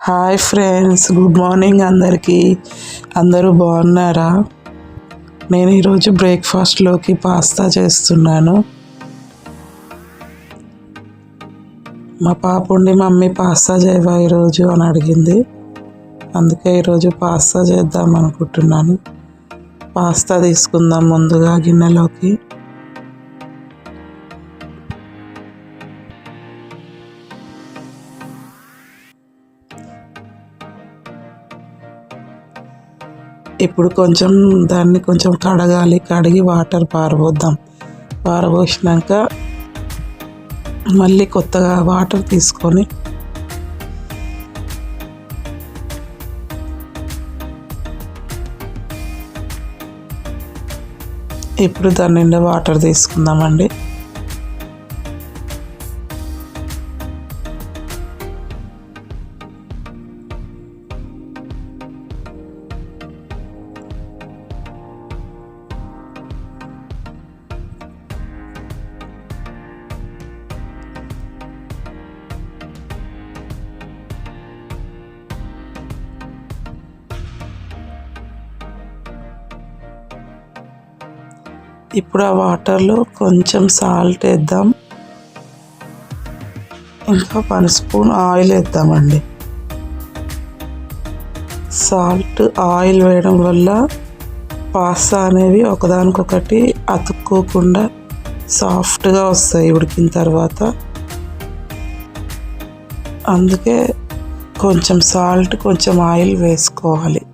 Hi friends good morning అందరికీ. అందరూ బాగున్నారా? నేను ఈరోజు బ్రేక్ఫాస్ట్లోకి పాస్తా చేస్తున్నాను. మా పాప ఉండి మమ్మీ పాస్తా చేయవా ఈరోజు అని అడిగింది. అందుకే ఈరోజు పాస్తా చేద్దాం అనుకుంటున్నాను. పాస్తా తీసుకుందాం ముందుగా గిన్నెలోకి. ఇప్పుడు కొంచెం దాన్ని కొంచెం కడగాలి. కడిగి వాటర్ పారబోద్దాం. పారబోసినాక మళ్ళీ కొత్తగా వాటర్ తీసుకొని ఇప్పుడు దాని నిండా వాటర్ తీసుకుందామండి. ఇప్పుడు ఆ వాటర్లో కొంచెం సాల్ట్ వేద్దాం. ఇంకా వన్ స్పూన్ ఆయిల్ వేద్దామండి. సాల్ట్ ఆయిల్ వేయడం వల్ల పాస్తా అనేవి ఒకదానికొకటి అతుక్కోకుండా సాఫ్ట్గా వస్తాయి ఉడికిన తర్వాత. అందుకే కొంచెం సాల్ట్ కొంచెం ఆయిల్ వేసుకోవాలి.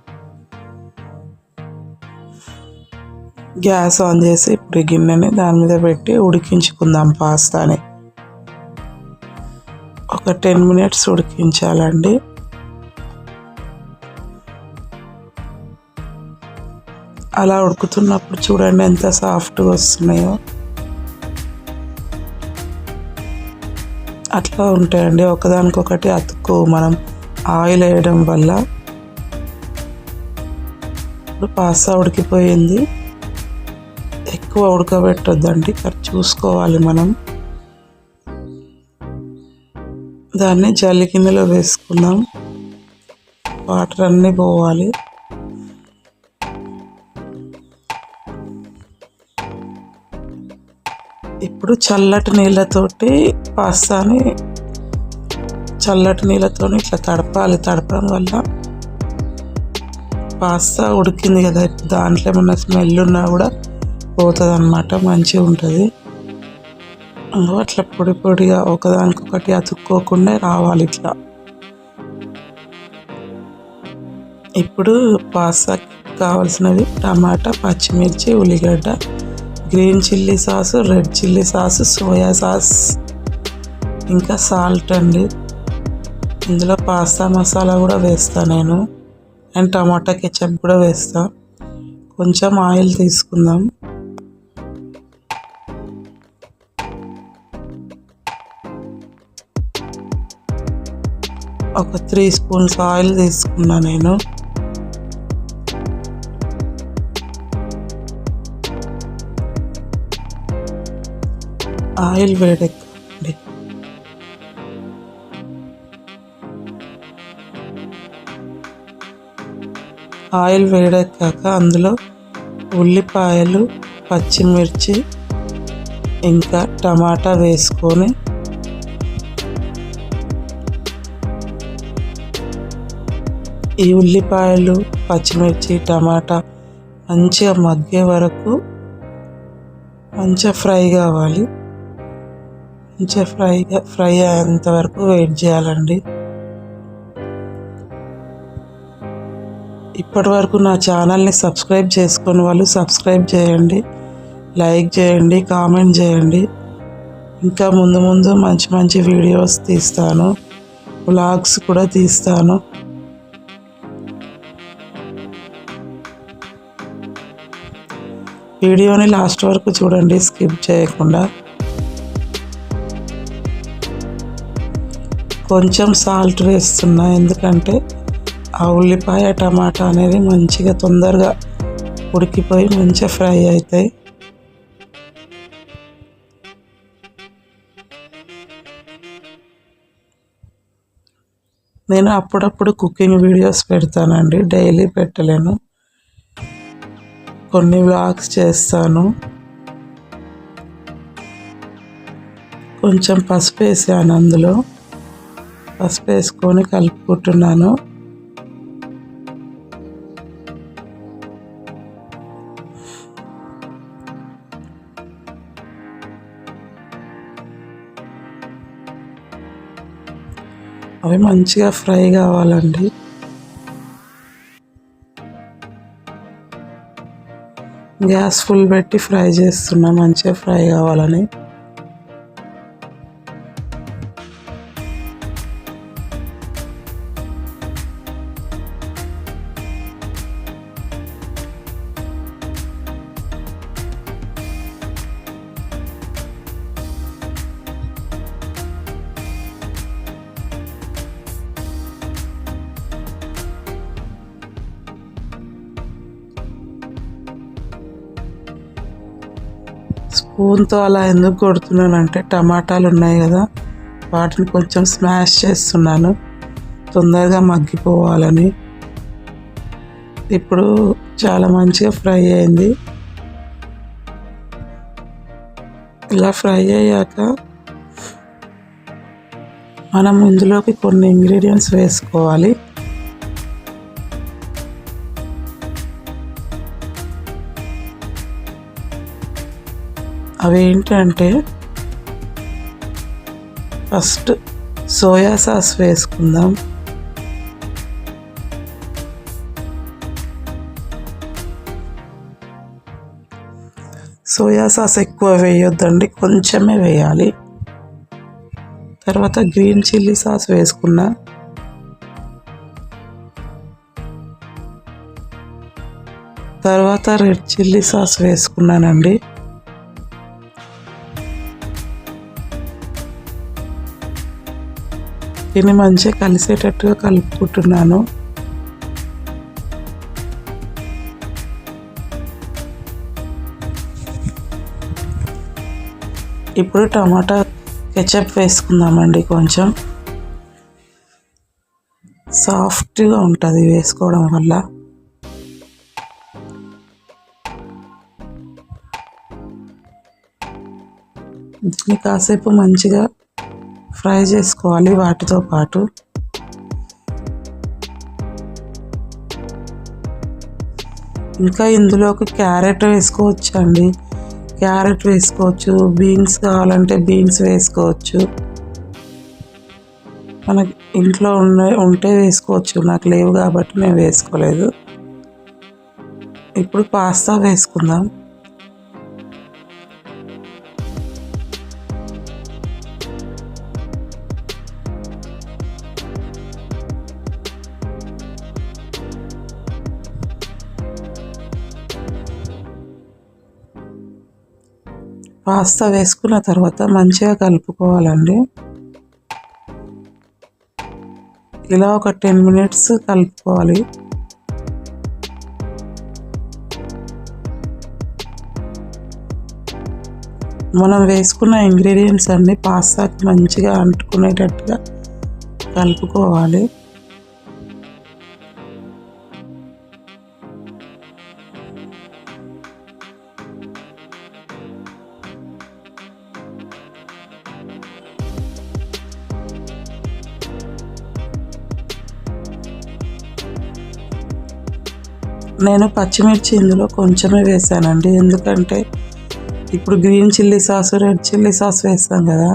గ్యాస్ ఆన్ చేసి ఇప్పుడు గిన్నెని దాని మీద పెట్టి ఉడికించుకుందాం పాస్తాని. ఒక టెన్ మినిట్స్ ఉడికించాలండి. అలా ఉడుకుతున్నప్పుడు చూడండి ఎంత సాఫ్ట్గా వస్తున్నాయో. అట్లా ఉంటాయండి. ఒకదానికొకటి అతుక్కు మనం ఆయిల్ వేయడం వల్ల. ఇప్పుడు పాస్తా ఉడికిపోయింది. ఎక్కువ ఉడకబెట్టొద్దండి. చూసుకోవాలి మనం. దాన్ని జల్లి గిన్నెలో వేసుకుందాం. వాటర్ అన్నీ పోవాలి. ఇప్పుడు చల్లటి నీళ్ళతోటి పాస్తాని చల్లటి నీళ్ళతో ఇట్లా తడపాలి. తడపడం వల్ల పాస్తా ఉడికింది కదా. దాంట్లో ఏమన్నా స్మెల్ ఉన్నా కూడా పోతుంది అనమాట మంచిగా ఉంటుంది అట్లా పొడి పొడిగా ఒకదానికొకటి అతుక్కోకుండా రావాలి ఇట్లా. ఇప్పుడు పాస్తాకి కావాల్సినవి టమాటా పచ్చిమిర్చి ఉల్లిగడ్డ green chilli sauce red chilli sauce soya sauce ఇంకా సాల్ట్ అండి. ఇందులో పాస్తా మసాలా కూడా వేస్తాను నేను. అండ్ టమాటా కెచప్ కూడా వేస్తా. కొంచెం ఆయిల్ తీసుకుందాం. ఒక త్రీ స్పూన్స్ ఆయిల్ తీసుకున్నా నేను. ఆయిల్ వేడెక్కండి. ఆయిల్ వేడెక్కాక అందులో ఉల్లిపాయలు పచ్చిమిర్చి ఇంకా టమాటా వేసుకొని ఈ ఉల్లిపాయలు పచ్చిమిర్చి టమాటా మంచిగా మగ్గే వరకు మంచిగా ఫ్రై కావాలి. మంచిగా ఫ్రైగా ఫ్రై అయ్యేంత వరకు వెయిట్ చేయాలండి. ఇప్పటి వరకు నా ఛానల్ని సబ్స్క్రైబ్ చేసుకుని వాళ్ళు సబ్స్క్రైబ్ చేయండి. లైక్ చేయండి కామెంట్ చేయండి. ఇంకా ముందు ముందు మంచి మంచి వీడియోస్ తీస్తాను. వ్లాగ్స్ కూడా తీస్తాను. వీడియోని లాస్ట్ వరకు చూడండి స్కిప్ చేయకుండా. కొంచెం సాల్ట్ వేస్తున్నా ఎందుకంటే ఆ ఉల్లిపాయ టమాటా అనేది మంచిగా తొందరగా ఉడికిపోయి మంచిగా ఫ్రై అవుతాయి. నేను అప్పుడప్పుడు కుకింగ్ వీడియోస్ పెడతానండి డైలీ పెట్టలేను. కొన్ని వ్లాగ్స్ చేస్తాను. కొంచెం పసుపు వేసాను అందులో. పసుపు వేసుకొని కలుపుకుంటున్నాను. అవి మంచిగా ఫ్రై కావాలండి. గ్యాస్ ఫుల్ పెట్టి ఫ్రై చేస్తున్నా మంచిగా ఫ్రై కావాలని. స్పూన్తో అలా ఎందుకు కొడుతున్నానంటే టమాటాలు ఉన్నాయి కదా వాటిని కొంచెం స్మాష్ చేస్తున్నాను తొందరగా మగ్గిపోవాలని. ఇప్పుడు చాలా మంచిగా ఫ్రై అయింది. ఇలా ఫ్రై అయ్యాక మనం ఇందులోకి కొన్ని ఇంగ్రీడియంట్స్ వేసుకోవాలి. అవి ఏంటంటే ఫస్ట్ సోయా సాస్ వేసుకుందాం. సోయా సాస్ ఎక్కువ వేయొద్దండి కొంచెమే వేయాలి. తర్వాత గ్రీన్ చిల్లీ సాస్ వేసుకున్నా. తర్వాత రెడ్ చిల్లీ సాస్ వేసుకున్నానండి. దీన్ని మంచిగా కలిసేటట్టుగా కలుపుకుంటున్నాను. ఇప్పుడు టమాటా కెచప్ వేసుకుందామండి కొంచెం. సాఫ్ట్గా ఉంటుంది వేసుకోవడం వల్ల. దీన్ని కాసేపు మంచిగా ఫ్రై చేసుకోవాలి వాటితో పాటు. ఇంకా ఇందులోకి క్యారెట్ వేసుకోవచ్చు అండి క్యారెట్ వేసుకోవచ్చు బీన్స్ కావాలంటే బీన్స్ వేసుకోవచ్చు. మనకి ఇంట్లో ఉన్న ఉంటే వేసుకోవచ్చు. నాకు లేవు కాబట్టి నేను వేసుకోలేదు. ఇప్పుడు పాస్తా వేసుకుందాం. పాస్తా వేసుకున్న తర్వాత మంచిగా కలుపుకోవాలండి. ఇలా ఒక టెన్ మినిట్స్ కలుపుకోవాలి. మనం వేసుకున్న ఇంగ్రీడియంట్స్ అన్నీ పాస్తాకి మంచిగా అంటుకునేటట్టుగా కలుపుకోవాలి. నేను పచ్చిమిర్చి ఇందులో కొంచెమే వేసానండి. ఎందుకంటే ఇప్పుడు green chilli sauce red chilli sauce వేస్తాం కదా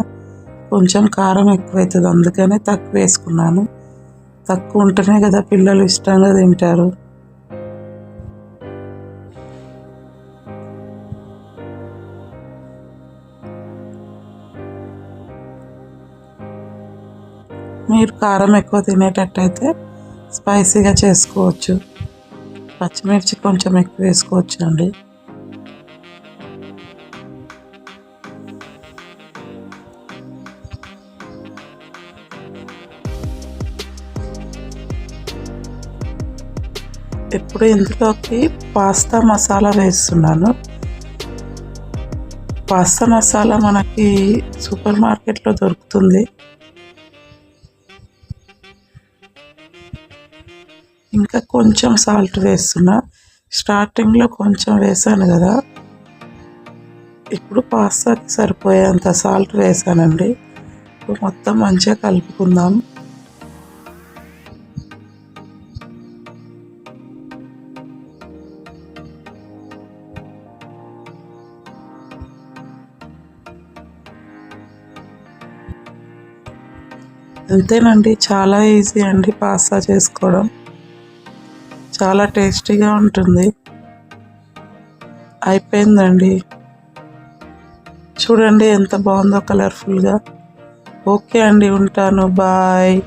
కొంచెం కారం ఎక్కువవుతుంది అందుకనే తక్కువ వేసుకున్నాను. తక్కువ ఉంటేనే కదా పిల్లలు ఇష్టంగా తింటారు. మీరు కారం ఎక్కువ తినేటట్టయితే స్పైసీగా చేసుకోవచ్చు. పచ్చిమిర్చి కొంచెం ఎక్కువ వేసుకోవచ్చండి. ఇప్పుడు ఇందులోకి పాస్తా మసాలా వేస్తున్నాను. పాస్తా మసాలా మనకి సూపర్ మార్కెట్లో దొరుకుతుంది. కొంచెం సాల్ట్ వేస్తున్నా. స్టార్టింగ్లో కొంచెం వేసాను కదా. ఇప్పుడు పాస్తాకి సరిపోయేంత సాల్ట్ వేసానండి. ఇప్పుడు మొత్తం మంచిగా కలుపుకుందాం. అంతేనండి చాలా ఈజీ అండి పాస్తా చేసుకోవడం. చాలా టేస్టీగా ఉంటుంది. అయిపోయిందండి. చూడండి ఎంత బాగుందో కలర్ఫుల్గా. ఓకే అండి ఉంటాను. బాయ్.